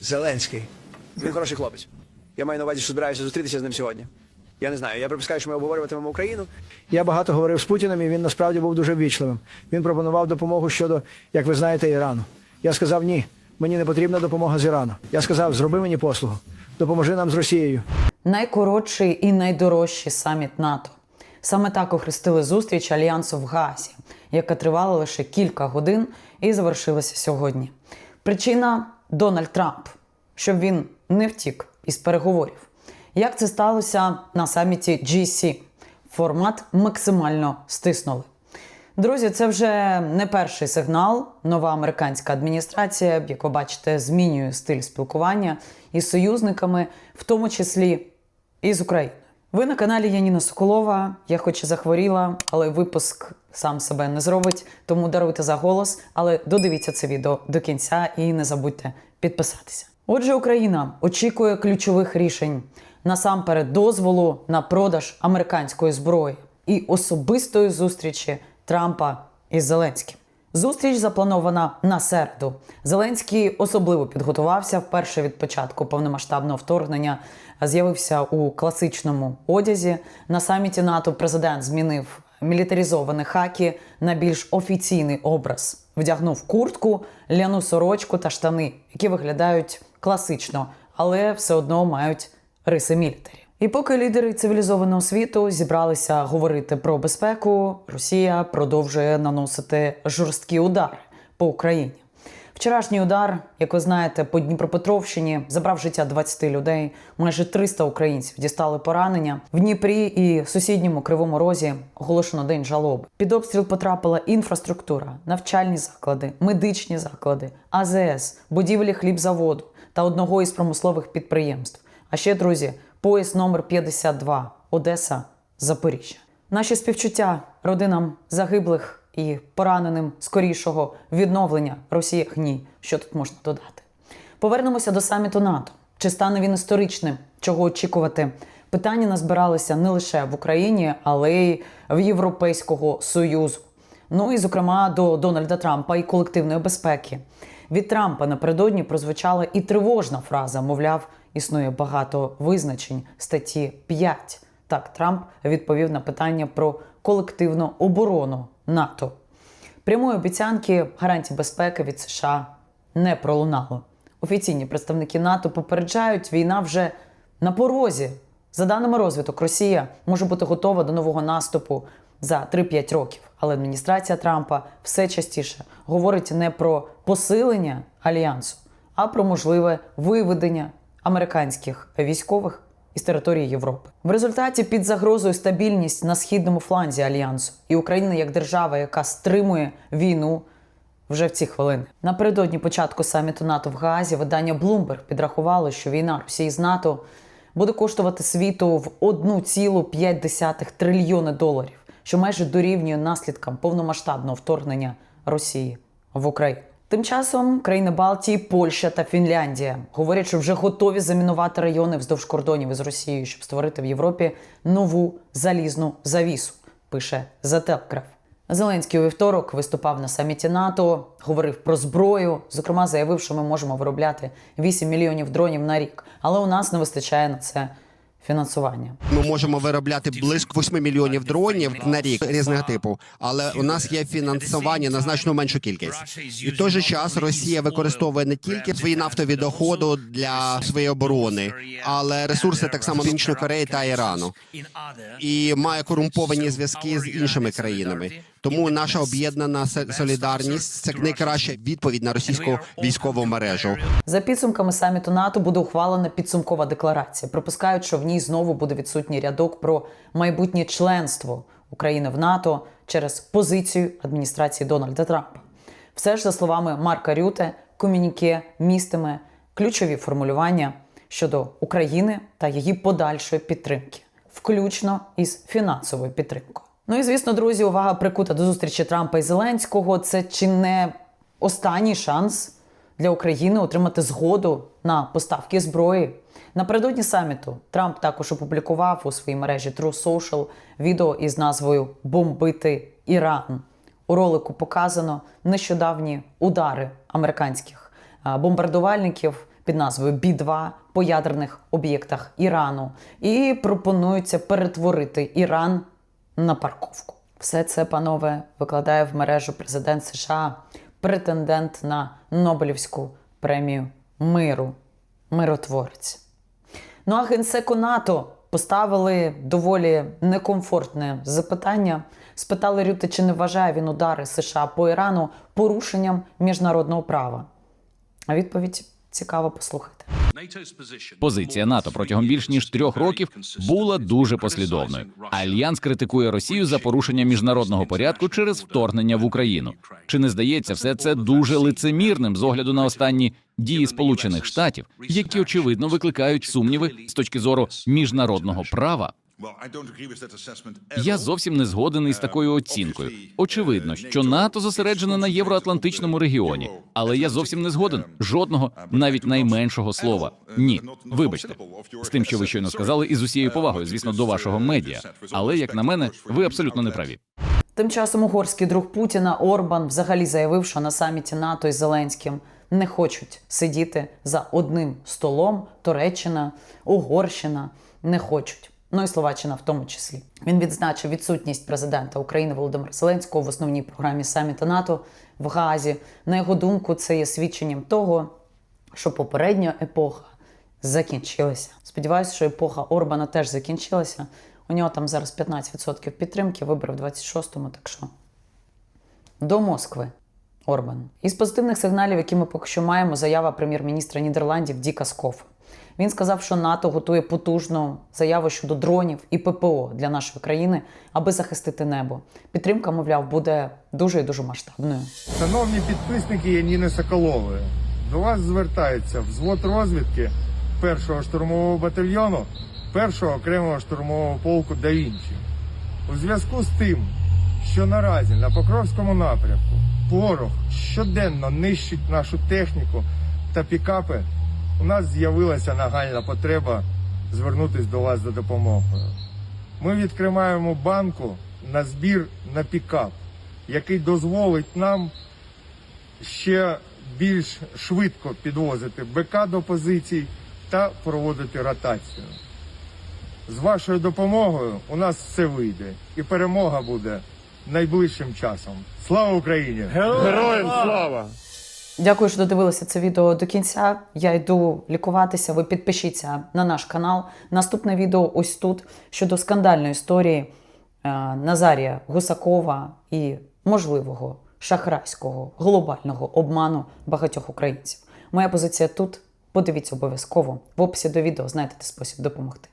Зеленський. Він хороший хлопець. Я маю на увазі, що збираюся зустрітися з ним сьогодні. Я не знаю. Я припускаю, що ми обговорюватимемо Україну. Я багато говорив з Путіним, і він насправді був дуже ввічливим. Він пропонував допомогу щодо, як ви знаєте, Ірану. Я сказав ні. Мені не потрібна допомога з Ірану. Я сказав, зроби мені послугу. Допоможи нам з Росією. найкоротший і найдорожчий саміт НАТО. Саме так охрестили зустріч альянсу в Гаазі, яка тривала лише кілька годин і завершилася сьогодні. Причина Дональд Трамп, щоб він не втік із переговорів. Як це сталося на саміті GC? Формат максимально стиснули. Друзі, це вже не перший сигнал. Нова американська адміністрація, як ви бачите, змінює стиль спілкування із союзниками, в тому числі і з Україною. Ви на каналі Яніна Соколова. Я хоч і захворіла, але випуск сам себе не зробить, тому даруйте за голос, але додивіться це відео до кінця і не забудьте підписатися. Отже, Україна очікує ключових рішень насамперед дозволу на продаж американської зброї і особистої зустрічі Трампа із Зеленським. Зустріч запланована на середу. Зеленський особливо підготувався вперше від початку повномасштабного вторгнення. З'явився у класичному одязі. На саміті НАТО президент змінив мілітаризовані хаки на більш офіційний образ. Вдягнув куртку, ляну сорочку та штани, які виглядають класично, але все одно мають риси мілітарі. І поки лідери цивілізованого світу зібралися говорити про безпеку, Росія продовжує наносити жорсткі удари по Україні. Вчорашній удар, як ви знаєте, по Дніпропетровщині забрав життя 20 людей. Майже 300 українців дістали поранення. В Дніпрі і сусідньому Кривому Розі оголошено день жалоби. Під обстріл потрапила інфраструктура, навчальні заклади, медичні заклади, АЗС, будівлі хлібзаводу та одного із промислових підприємств. А ще, друзі, поїзд номер 52 Одеса, Запоріжжя. Наші співчуття родинам загиблих і пораненим скорішого відновлення Росії ні. Що тут можна додати? Повернемося до саміту НАТО. Чи стане він історичним? Чого очікувати? Питання назбиралися не лише в Україні, але й в Європейського Союзу. Ну і, зокрема, до Дональда Трампа і колективної безпеки. Від Трампа напередодні прозвучала і тривожна фраза, мовляв, існує багато визначень статті 5. Так, Трамп відповів на питання про колективну оборону НАТО. Прямої обіцянки гарантій безпеки від США не пролунало. Офіційні представники НАТО попереджають, війна вже на порозі. За даними розвиток, Росія може бути готова до нового наступу за 3-5 років. Але адміністрація Трампа все частіше говорить не про посилення альянсу, а про можливе виведення американських військових із території Європи. В результаті під загрозою стабільність на східному фланзі альянсу і Україна як держава, яка стримує війну. Вже в ці хвилини напередодні початку саміту НАТО в Гаазі видання Bloomberg підрахувало, що війна Росії з НАТО буде коштувати світу в 1,5 трильйони доларів, що майже дорівнює наслідкам повномасштабного вторгнення Росії в Україну. Тим часом країни Балтії, Польща та Фінляндія говорять, що вже готові замінувати райони вздовж кордонів із Росією, щоб створити в Європі нову залізну завісу. Пише Telegraph. Зеленський у вівторок виступав на саміті НАТО, говорив про зброю. Зокрема, заявив, що ми можемо виробляти 8 мільйонів дронів на рік, але у нас не вистачає на це фінансування. Ми можемо виробляти близько 8 мільйонів дронів на рік різного типу, але у нас є фінансування на значно меншу кількість. І в той же час Росія використовує не тільки свої нафтові доходи для своєї оборони, але ресурси так само Північної Кореї та Ірану і має корумповані зв'язки з іншими країнами. Тому наша об'єднана солідарність це найкраща відповідь на російську військову мережу. За підсумками саміту НАТО буде ухвалена підсумкова декларація. Припускають, що в ній знову буде відсутній рядок про майбутнє членство України в НАТО через позицію адміністрації Дональда Трампа. Все ж, за словами Марка Рюте, комюніке містиме ключові формулювання щодо України та її подальшої підтримки, включно із фінансовою підтримкою. Ну і звісно, друзі, увага прикута до зустрічі Трампа і Зеленського. Це чи не останній шанс для України отримати згоду на поставки зброї. Напередодні саміту Трамп також опублікував у своїй мережі True Social відео із назвою Бомбити Іран. У ролику показано нещодавні удари американських бомбардувальників під назвою Бі-2 по ядерних об'єктах Ірану і пропонується перетворити Іран на парковку. Все це, панове, викладає в мережу президент США, претендент на Нобелівську премію миру, миротворець. Ну а генсеку НАТО поставили доволі некомфортне запитання. Спитали Рюти, чи не вважає він удари США по Ірану порушенням міжнародного права. А відповідь цікаво послухайте. Позиція НАТО протягом більш ніж трьох років була дуже послідовною. Альянс критикує Росію за порушення міжнародного порядку через вторгнення в Україну. Чи не здається все це дуже лицемірним з огляду на останні дії Сполучених Штатів, які очевидно викликають сумніви з точки зору міжнародного права? Я зовсім не згоден із такою оцінкою. Очевидно, що НАТО зосереджене на євроатлантичному регіоні, але я зовсім не згоден жодного, навіть найменшого слова. Ні, вибачте, з тим, що ви щойно сказали, і з усією повагою, звісно, до вашого медіа. Але як на мене, ви абсолютно не праві. Тим часом угорський друг Путіна Орбан взагалі заявив, що на саміті НАТО із Зеленським не хочуть сидіти за одним столом. Туреччина, Угорщина не хочуть. Ну і Словаччина в тому числі. Він відзначив відсутність президента України Володимира Зеленського в основній програмі саміту НАТО в Гаазі. На його думку, це є свідченням того, що попередня епоха закінчилася. Сподіваюся, що епоха Орбана теж закінчилася. У нього там зараз 15% підтримки, вибори в 26-му, так що до Москви. Орбан. Із позитивних сигналів, які ми поки що маємо, заява прем'єр-міністра Нідерландів Діка Скофа. Він сказав, що НАТО готує потужну заяву щодо дронів і ППО для нашої країни, аби захистити небо. Підтримка, мовляв, буде дуже і дуже масштабною. Шановні підписники Яніни Соколової, до вас звертається взвод розвідки першого штурмового батальйону першого окремого штурмового полку «Да Вінчі». У зв'язку з тим, що наразі на Покровському напрямку ворог щоденно нищить нашу техніку та пікапи, у нас з'явилася нагальна потреба звернутися до вас за допомогою. Ми відкриваємо банку на збір на пікап, який дозволить нам ще більш швидко підвозити БК до позицій та проводити ротацію. З вашою допомогою у нас все вийде, і перемога буде найближчим часом. Слава Україні! Героям слава! Дякую, що додивилися це відео до кінця. Я йду лікуватися. Ви підпишіться на наш канал. Наступне відео ось тут щодо скандальної історії е, Назарія Гусакова і можливого шахрайського глобального обману багатьох українців. Моя позиція тут. Подивіться обов'язково в описі до відео знайдете спосіб допомогти.